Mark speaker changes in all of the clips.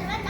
Speaker 1: सर्वांना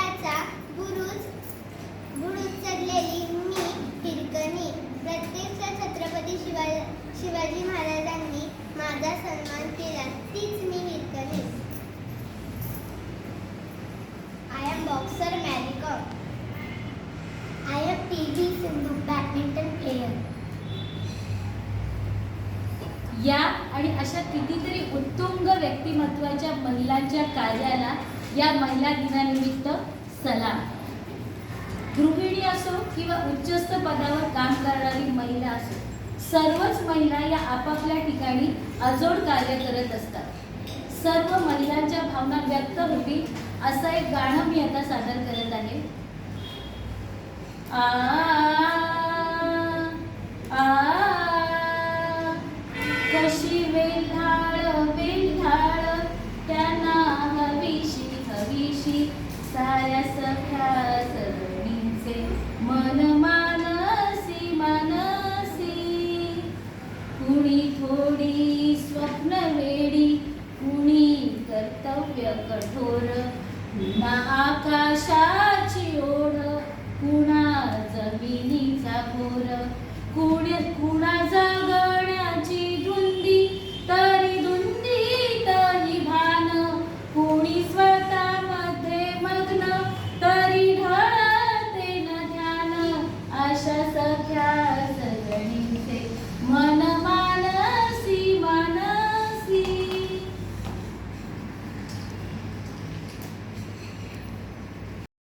Speaker 1: शिवाजी महाराजांनी माझा सन्मान केला तीच मी Hirkani I am boxer Mary Kom I am P V Sindhu badminton player
Speaker 2: या आणि अशा कितीतरी उत्तुंग व्यक्तिमत्वाच्या महिलांच्या कार्याला या महिला दिनानिमित्त सलाम. गृहिणी असो किंवा उच्चस्थ पदावर काम करणारी महिला असो सर्वच महिला या आपापल्या ठिकाणी अजोड कार्य करत असतात. सर्व महिलांच्या भावना व्यक्त होती असं एक गाणं मी आता सादर करत आहे. कुणी थोडी स्वप्न वेडी कुणी कर्तव्य कठोर. कुणा आकाशाची ओढ कुणा जमिनीचा घोर कुण कुणाचा